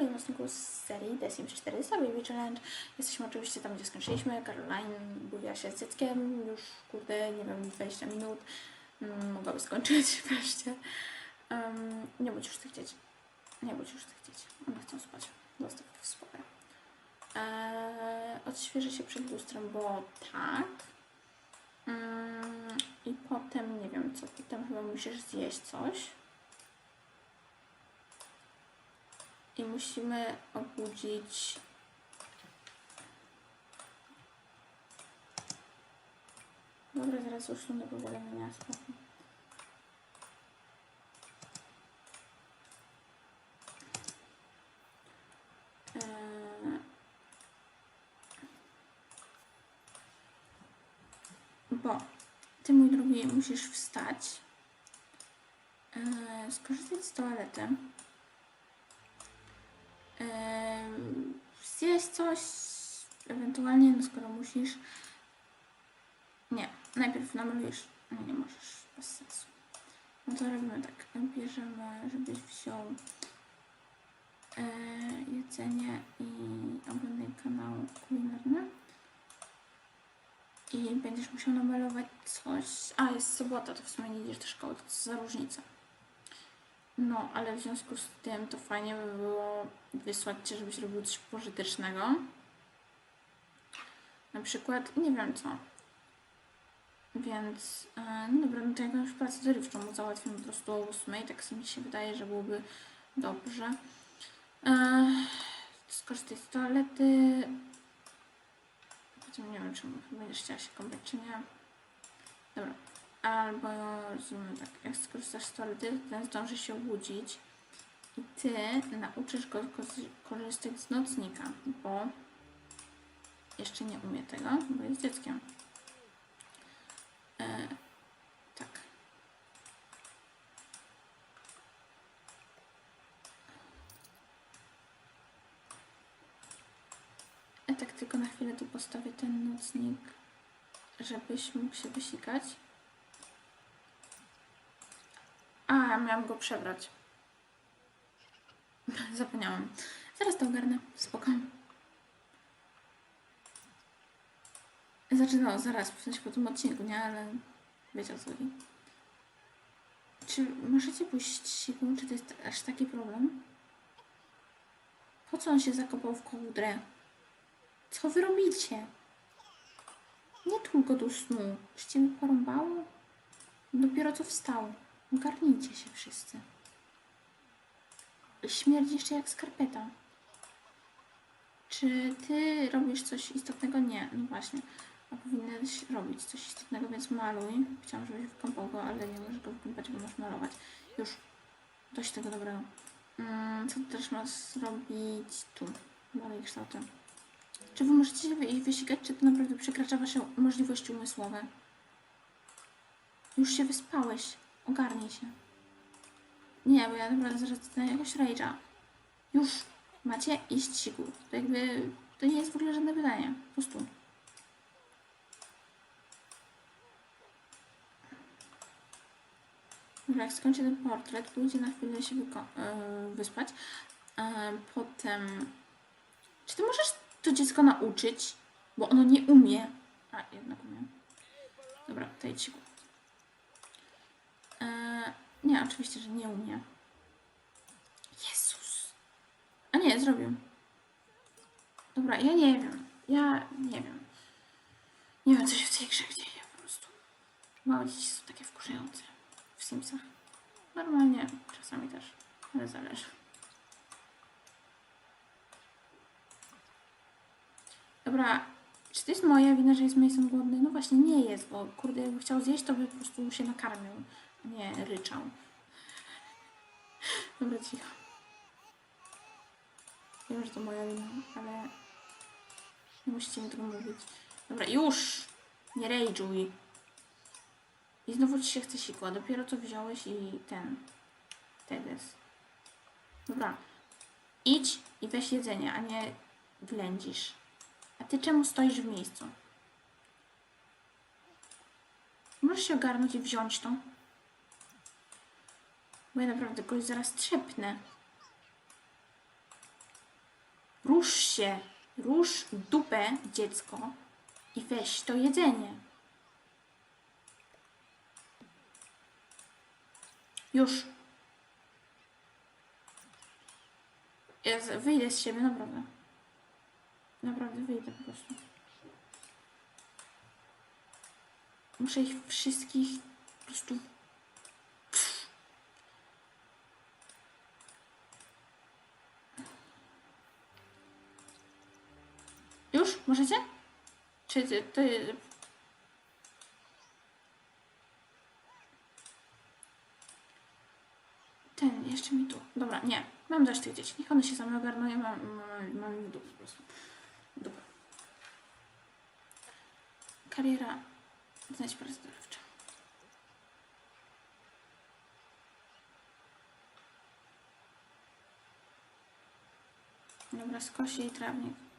kolejnym odcinku z serii The Sims 4 Star Baby Challenge. Jesteśmy oczywiście tam, gdzie skończyliśmy. Caroline bawiła się z dzieckiem już, kurde, nie wiem, 20 minut. Mm, mogłaby skończyć wreszcie. Um, nie bądź już tych dzieci. Nie bądź już tych dzieci. One chcą spać. Zostaw ich w spokoju. Eee, odświeżę się przed lustrem, bo tak. Mm, I potem, nie wiem co, potem chyba musisz zjeść coś. I musimy obudzić. Dobra, zaraz usunę powolenia. Spoko. Eee, Bo ty, mój drogi, musisz wstać, eee, skorzystać z toalety, zjeść coś, ewentualnie, no skoro musisz. Nie, najpierw namalujesz. Nie, nie możesz, bez sensu. No to robimy tak. Bierzemy, żebyś wziął e, jedzenie i oglądaj kanał kulinarny. I będziesz musiał namalować coś. A, jest sobota, to w sumie nie idziesz do szkoły, to co za różnica. No, ale w związku z tym to fajnie by było wysłać Cię, żebyś robił coś pożytecznego. Na przykład, nie wiem co. Więc, e, no dobra, no to jakąś pracę dorywczą mu załatwię po prostu o 8, tak mi się wydaje, że byłoby dobrze. E, skorzystaj z toalety. Potem nie wiem, czy będziesz chciała się kąpać, czy nie. Dobra. Albo zrobimy tak, jak skorzystasz z toalety, to ten zdąży się obudzić i ty nauczysz go ko- korzystać z nocnika, bo jeszcze nie umie tego, bo jest dzieckiem. E, tak. Ja tak tylko na chwilę tu postawię ten nocnik, żebyś mógł się wysikać. A, miałam go przebrać. Zapomniałam. Zaraz to ogarnę. Spoko. Znaczy, no, zaraz, w sensie po tym odcinku, nie? Ale wiecie o co chodzi. Czy możecie pójść siłą? Czy to jest aż taki problem? Po co on się zakopał w kołdrę? Co wy robicie? Nie tylko do snu. Czy cię porąbało? Dopiero co wstał. Ogarnijcie się wszyscy. Śmierdzi jeszcze jak skarpeta. Czy ty robisz coś istotnego? Nie, no właśnie. A powinieneś robić coś istotnego, więc maluj. Chciałam, żebyś wykąpał go, ale nie możesz go wykąpać, bo masz malować. Już. Dość tego dobrego. Mm, co też masz zrobić tu? Dalej kształtem. Czy wy możecie się wy- wysikać, czy to naprawdę przekracza wasze możliwości umysłowe? Już się wyspałeś. Ogarnij się. Nie, bo ja naprawdę zaraz dostanę jakiegoś rage'a. Już macie iść siku. To jakby, to nie jest w ogóle żadne pytanie. Po prostu. Dobra, jak skończę ten portret, pójdzie na chwilę się yy, wyspać. Yy, potem... Czy ty możesz to dziecko nauczyć? Bo ono nie umie. A, jednak umie. Dobra, siku. Eee, nie, oczywiście, że nie umie. Jezus. A nie, zrobił. Dobra, ja nie wiem. Ja nie wiem. Nie wiem, co się w tej grze dzieje po prostu. Małe dzieci są takie wkurzające w Simsach. Normalnie, czasami też, ale zależy. Dobra, czy to jest moja wina, że jest Mason głodny? No właśnie nie jest, bo kurde, jakby chciał zjeść, to by po prostu się nakarmił, nie ryczał. Dobra, cicho. Wiem, że to moja wina, ale nie musicie mi tego mówić. Dobra, już! Nie rage'uj. I znowu ci się chce sikła. Dopiero co wziąłeś i ten. Teges. Dobra. Idź i weź jedzenie, a nie ględzisz. A ty czemu stoisz w miejscu? Możesz się ogarnąć i wziąć to? Bo ja naprawdę kogoś zaraz trzepnę. Rusz się. Rusz dupę, dziecko. I weź to jedzenie. Już. Ja wyjdę z siebie, naprawdę. Naprawdę wyjdę po prostu. Muszę ich wszystkich po prostu. Już? Możecie? Czy ty, ty... Ten, jeszcze mi tu. Dobra, nie. Mam dość tych dzieci. Niech one się same ogarną. Mam, mam, mam ich w dupie po prostu. Dobra. Kariera. Znajdź pracę dorywczą. Dobra, skosi i trawnik.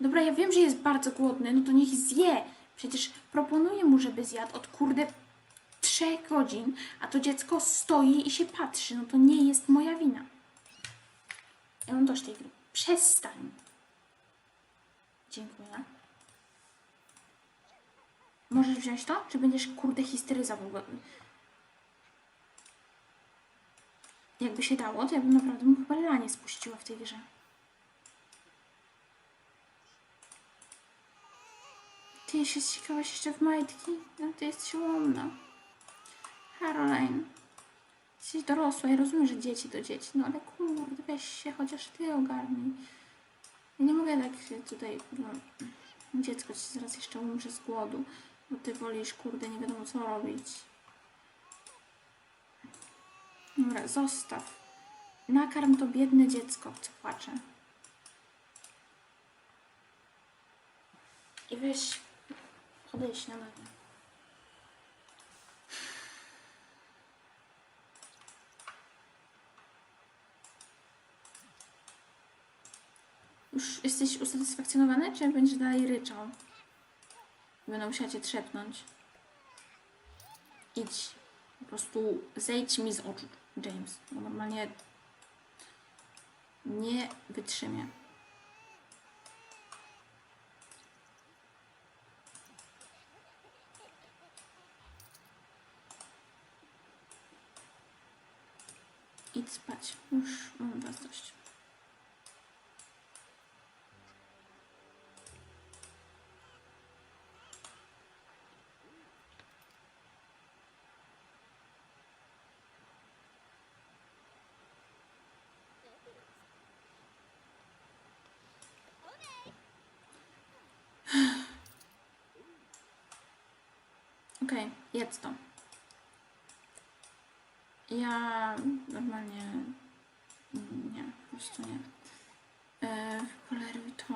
Dobra, ja wiem, że jest bardzo głodny, no to niech zje. Przecież proponuję mu, żeby zjadł od kurde trzech godzin, a to dziecko stoi i się patrzy. No to nie jest moja wina. Ja mam dość tej gry. Przestań. Dziękuję. Możesz wziąć to? Czy będziesz kurde histeryzował? Bo... Jakby się dało, to ja bym naprawdę mu chyba lanie spuściła w tej grze. Ty się ścikałaś jeszcze w majtki? No ty jesteś łomna. Caroline. Jesteś dorosła, ja rozumiem, że dzieci to dzieci, no ale kurde, weź się chociaż ty ogarnij. Ja nie mogę tak tutaj, no, dziecko ci zaraz jeszcze umrze z głodu, bo ty wolisz, kurde, nie wiadomo co robić. Dobra, zostaw. Nakarm to biedne dziecko, co płacze. I weź, na mnie. Już jesteś usatysfakcjonowany, czy będziesz dalej ryczał? Będę musiała cię trzepnąć. Idź. Po prostu zejdź mi z oczu, James. Bo normalnie nie wytrzymię. Idź spać. Już mam was dość. Okej, jedz to. Ja normalnie nie, po prostu nie. E, poleruj to.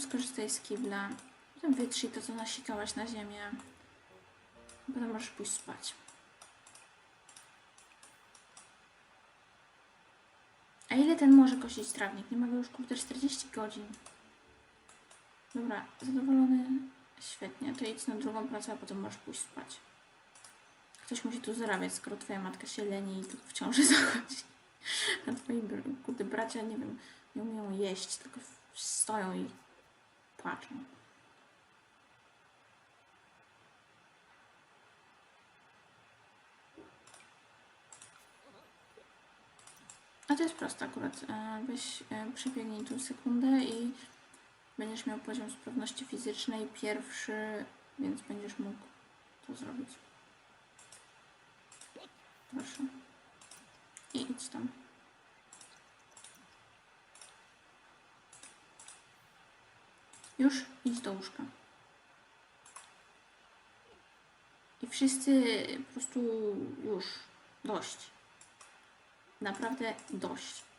Skorzystaj z kibla. Potem wytrzyj to, co nasikałaś na ziemię. Potem możesz pójść spać. A ile ten może kosić trawnik? Nie ma go już kurde 40 godzin. Dobra, zadowolony? Świetnie, to idź na drugą pracę, a potem możesz pójść spać. Ktoś musi tu zarabiać, skoro twoja matka się leni i tylko w ciąży zachodzi. A twoi kurde bracia, nie wiem, nie umieją jeść, tylko stoją i płaczą. A to jest proste akurat. E, Weź, e, przebiegnij tu sekundę i będziesz miał poziom sprawności fizycznej pierwszy, więc będziesz mógł to zrobić. Proszę. I idź tam. Już idź do łóżka. I wszyscy po prostu już dość. Naprawdę dość.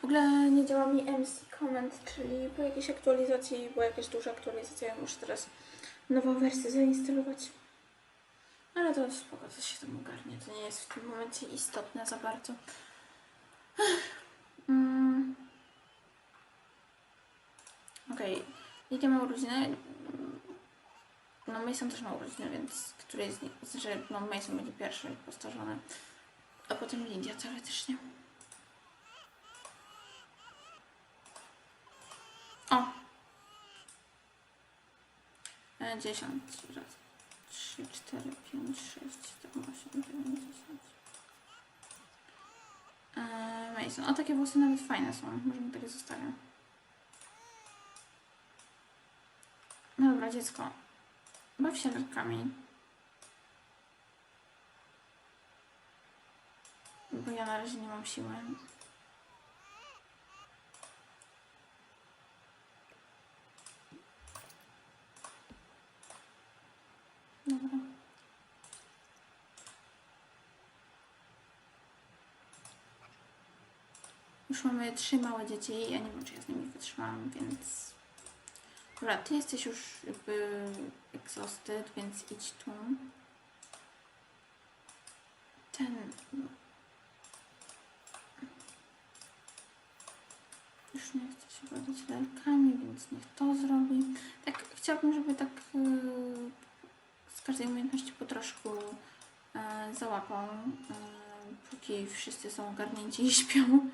W ogóle nie działa mi MC Comment, czyli po jakiejś aktualizacji, była jakaś duża aktualizacja, ja muszę teraz nową wersję zainstalować. Ale to spoko, to się tam ogarnie, to nie jest w tym momencie istotne za bardzo. Mm. Okej, jakie ma urodziny? No Mason też ma urodziny, więc któryś z nich, znaczy no Mason będzie pierwszy postarzony, a potem Lidia teoretycznie. O! E, 10 raz. 3, 4, 5, 6, 7, 8, 9, 10. Eee, Mason. O, takie włosy nawet fajne są. Możemy takie zostawię. No dobra, dziecko. Baw się lalkami. Bo ja na razie nie mam siły. Dobra. Już mamy trzy małe dzieci. Ja nie wiem, czy ja z nimi wytrzymałam, więc... Dobra, ty jesteś już jakby exhausted, więc idź tu. Ten... Już nie chce się bawić lalkami, więc niech to zrobi. Tak, chciałabym, żeby tak yy, każdej umiejętności po troszku załapał, yy, póki wszyscy są ogarnięci i śpią.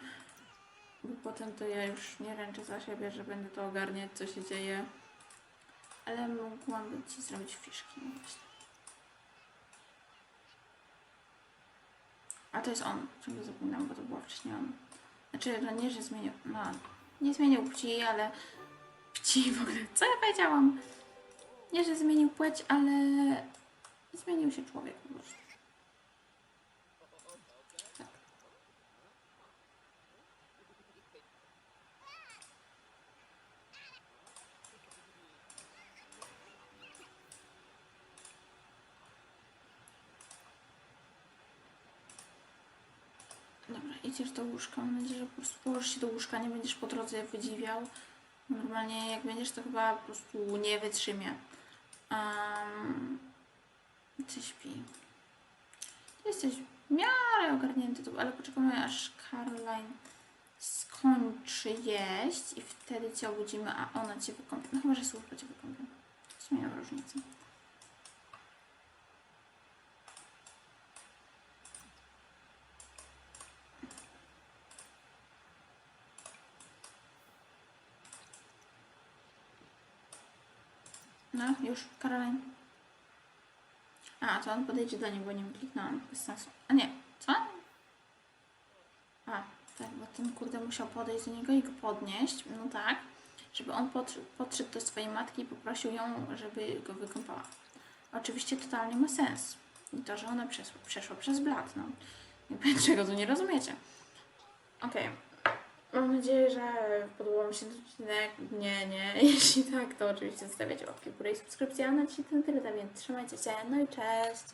Bo potem to ja już nie ręczę za siebie, że będę to ogarniać, co się dzieje. Ale mogłam ci zrobić fiszki, no właśnie. A to jest on, ciągle zapominam, bo to było wcześniej on. Znaczy, no nie, że zmienił, no, nie zmienił płci, ale płci w ogóle, co ja powiedziałam? Nie, że zmienił płeć, ale zmienił się człowiek po prostu. Tak. Dobra, idziesz do łóżka. Mam nadzieję, że po prostu położysz się do łóżka, nie będziesz po drodze wydziwiał. Normalnie jak będziesz, to chyba po prostu nie wytrzymie. Um, ty śpi. Jesteś w miarę ogarnięty, ale poczekamy aż Caroline skończy jeść i wtedy Cię obudzimy, a ona Cię wykąpie. No chyba, że służba Cię wykąpie. W sumie nie ma różnicy. No, już, Caroline. A, to on podejdzie do niego, nie kliknąłem. Bez sensu. A nie, co? A, tak, bo ten kurde musiał podejść do niego i go podnieść. No tak. Żeby on pod, podszedł do swojej matki i poprosił ją, żeby go wykąpała. Oczywiście totalnie ma sens. I to, że ona przeszła, przeszła przez blat, no. Jakby Czego tu nie rozumiecie. Okej. Mam nadzieję, że podobał mi się ten odcinek. Nie, nie. Jeśli tak, to oczywiście zostawiacie łapki w górę i subskrypcję. A na dzisiaj to tyle, więc trzymajcie się. No i cześć.